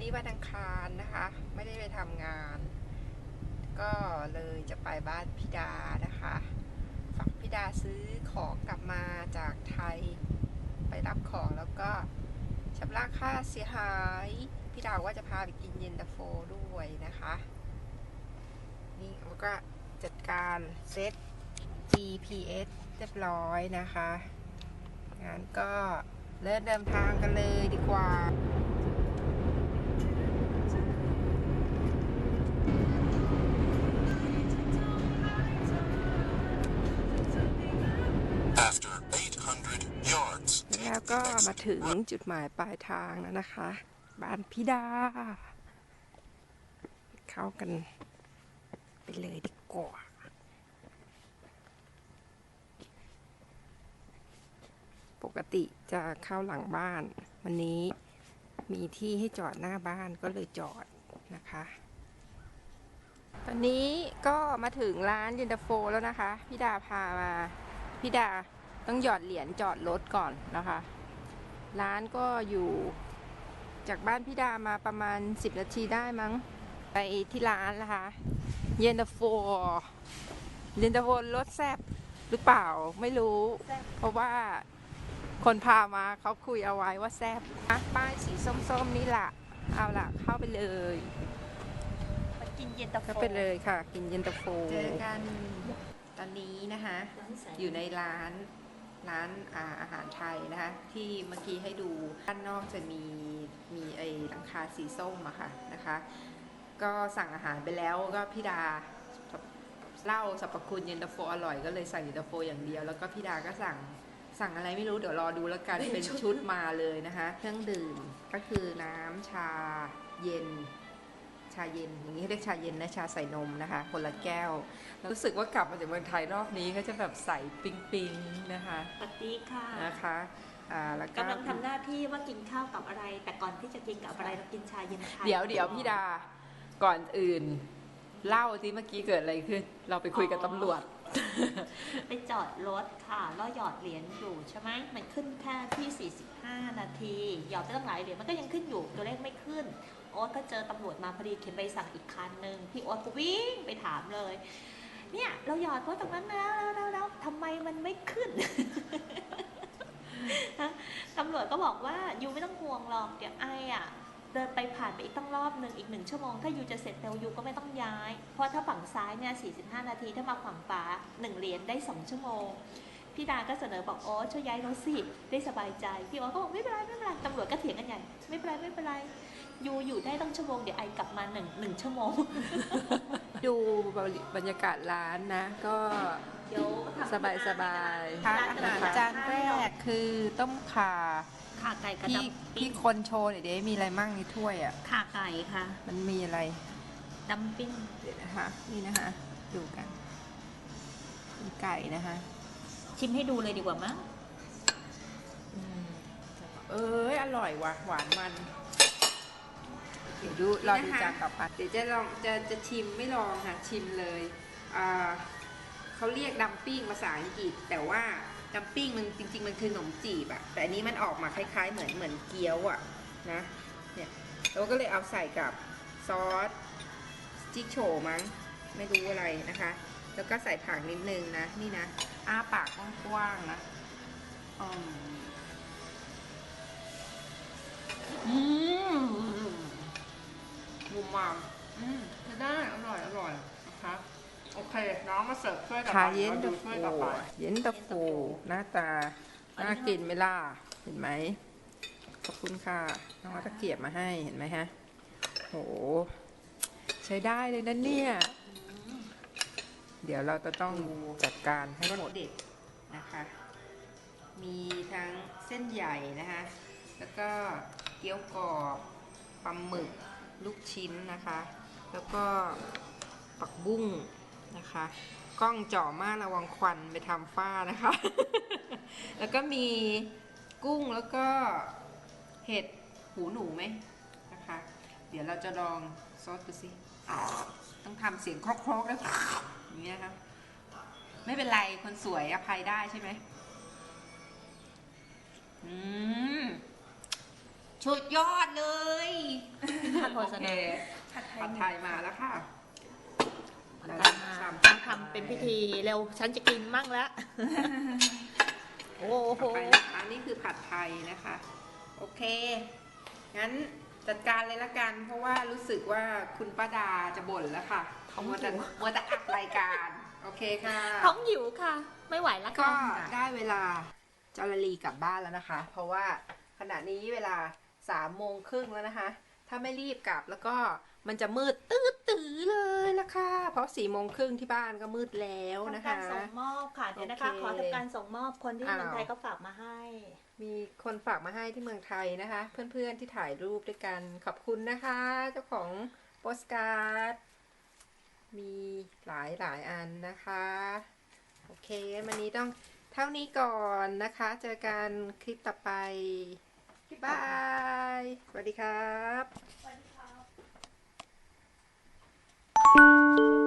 นี้วันอังคารนะคะ ไม่ได้ไปทำงาน ก็เลยจะไปบ้านพี่ดานะคะฝากพี่ดาซื้อของกลับมาจากไทยไปรับของแล้วก็ชำระค่าเสียหายพี่ดาว่าจะพาไปกินเย็นตาโฟด้วยนะคะ นี่เขาก็จัดการเซต GPS เรียบร้อยนะคะงั้นก็เริ่มเดินทางกันเลยดีกว่า ก็มาถึงจุดหมายปลายทางแล้วนะคะ บ้านพี่ดา เข้ากันไปเลยดีกว่าปกติจะเข้าหลังบ้าน วันนี้มีที่ให้จอดหน้าบ้านก็เลยจอดนะคะ ตอนนี้ก็มาถึงร้านเย็นตาโฟแล้วนะคะ พี่ดาพามา พี่ดาต้องหยอดเหรียญจอดรถก่อนนะคะ ร้านก็อยู่จากบ้านพี่ดามาประมาณ 10 นาทีได้มั้ง ไปที่ร้านนะคะ เย็นตาโฟเย็นตาโฟรสแซบหรือเปล่าไม่รู้ เพราะว่าคนพามาเขาคุยเอาไว้ว่าแซบอะป้ายสีส้มๆนี่ล่ะเอาล่ะ เข้าไปเลยมากินเย็นตาโฟเข้าไปเลยค่ะ กินเย็นตาโฟเจอกันตอนนี้นะคะ อยู่ในร้าน ร้านอาอาหารไทยนะคะที่เมื่อกี้ให้ดูด้านนอกจะมีมีไอ้หลังคาสีส้มอะค่ะนะคะ ก็สั่งอาหารไปแล้วก็พี่ดาเล่าสรรพคุณเย็นตาโฟอร่อยก็เลยสั่งเย็นตาโฟอย่างเดียว แล้วก็พี่ดาก็สั่งสั่งอะไรไม่รู้เดี๋ยวรอดูแล้วกันเป็นชุดมาเลยนะคะ เครื่องดื่มก็คือน้ำชาเย็นาเย็น อย่างนี้เรียกชาเย็นนะชาใส่นมนะคะ คนละแก้ว รู้สึกว่ากลับมาจากเมืองไทยรอบนี้ก็จะแบบใสปิ๊งปิงๆนะคะสวัสดีค่ะนะคะอ่าแล้วก็กำลังทำหน้าที่ว่ากินข้าวกับอะไร แต่ก่อนที่จะกินกับอะไรเรากินชาเย็นไทยเดี๋ยวเดี๋ยวพี่ดาก่อนอื่น เล่าสิเมื่อกี้เกิดอะไรขึ้น เราไปคุยกับตำรวจ ไปจอดรถค่ะแล้วหยอดเหรียญอยู่ใช่ไหมมันขึ้นแค่ที่ 45 นาที หยอดไปตั้งหลายเหรียญมันก็ยังขึ้นอยู่ตัวเลขไม่ขึ้นโอ๊ตก็เจอตำรวจมาพอดีเขียนใบสั่งอีกคันหนึ่งพี่โอ๊ตก็วิ่งไปถามเลย เนี่ยเราหยอดราะตรงนั้นแล้วแล้วแล้วทำไมมันไม่ขึ้นตำรวจก็บอกว่ายูไม่ต้องห่วงหรอกเดี๋ยวไออะเดินไปผ่านไปอีกตั้งรอบหนึ่งอีกหนึ่งชั่วโมง ถ้ายูจะเสร็จเร็วยูก็ไม่ต้องย้าย เพราะถ้าฝั่งซ้ายเนี่ย 45 นาที ถ้ามาฝั่งขวาหนึ่งเหรียญได้ 2 ชั่วโมง พี่ดาก็เสนอบอกโอ้ช่วยย้ายรถสิ ได้สบายใจ พี่โอ๊ตก็บอกไม่เป็นไรไม่เป็นไรตำรวจก็เถียงกันใหญ่ ไม่เป็นไรไม่เป็นไร ยูอยู่ได้ตั้งชั่วโมงเดี๋ยวไอกลับมาหนึ่งหนึ่งชั่วโมง ดูบรรยากาศร้านนะ ก็เดี๋ยวทำสบายสบายๆร้อาหารจานแรกคือต้มข่าขาไก่กระพี่ดับพี่คนโชว์หน่อยเด้มีอะไรมั่งในถ้วยอะขาไก่ค่ะ มันมีอะไรดัมปิ้งเดี๋ยวนะคะนี่นะคะ ดูกันมีไก่นะคะ ชิมให้ดูเลยดีกว่ามั้งอืมเอ้ยอร่อยว่ะหวานมัน เดี๋ยวดูรอดูจานต่อไปเดี๋ยวจะลองจะจะชิมไม่ลองค่ะชิมเลยเขาเรียกดัมปิ้งภาษาอังกฤษ แต่ว่าดัมปิ้งมันจริง ๆ มันคือขนมจีบอะแต่อันนี้มันออกมาคล้ายๆ เหมือนเหมือนเกี๊ยวอะนะเนี่ยเราก็เลยเอาใส่กับซอสจิกโฉมั้งไม่รู้อะไรนะคะ แล้วก็ใส่ผักนิดนึงนะนี่นะอ้าปากกว้างๆนะอืมามอืมจะได้อร่อยอร่อยนะคะโอเคน้องมาเสิร์ฟถ้วยต่อไปค่ะเย็นราตาดูโฟถ้วยต่อไปเย็นตาโฟหน้าตาน่ากินไหมล่ะเห็นไหมขอบคุณค่ะน้องเอาตะเกียบมาให้เห็นไหมฮะโหใช้ได้เลยนะเนี่ย เดี๋ยวเราจะต้องจัดการให้รสหมด เด็ดนะคะ มีทั้งเส้นใหญ่นะคะ แล้วก็เกี๊ยวกรอบปลาหมึก ลูกชิ้นนะคะ แล้วก็ปักบุ้งนะคะ กล้องจ่อมากระวังควันไปทำฝ้านะคะ แล้วก็มีกุ้งแล้วก็เห็ดหูหนูไหมนะคะ เดี๋ยวเราจะลองซอสดูสิต้องทำเสียงครกๆแล้วอย่างนี้นะคะไม่เป็นไรคนสวยอภัยได้ใช่ไหมอืม ชุดยอดเลยโฆษณาผัดไทยมาแล้วค่ะต้องทำเป็นพิธีเร็วฉันจะกินมั่งแล้ว โอ้โห ต่อไปนะคะนี่คือผัดไทยนะคะ โอเค งั้นจัดการเลยละกัน เพราะว่ารู้สึกว่าคุณป้าดาจะบ่นแล้วค่ะท้องมัวแต่หิว มัวแต่อัดรายการ โอเคค่ะ ท้องหิวค่ะ ไม่ไหวแล้วก็ค่ะ ได้เวลาจาราลีกลับบ้านแล้วนะคะ เพราะว่าขณะนี้เวลา สามโมงครึ่งแล้วนะคะ ถ้าไม่รีบกลับแล้วก็มันจะมืดตื้อตื้อเลยละค่ะเพราะสี่โมงครึ่งที่บ้านก็มืดแล้วนะทำการคะส่งมอบค่ะเดี๋ยวนะคะโอเคขอทำการส่งมอบคนที่อ้าวเมืองไทยก็ฝากมาให้ มีคนฝากมาให้ที่เมืองไทยนะคะ เพื่อนๆที่ถ่ายรูปด้วยกันขอบคุณนะคะ เจ้าของโปสการ์ดมีหลายหลายอันนะคะ โอเค วันนี้ต้องเท่านี้ก่อนนะคะ เจอกันคลิปต่อไป บาย สวัสดีครับ สวัสดีครับ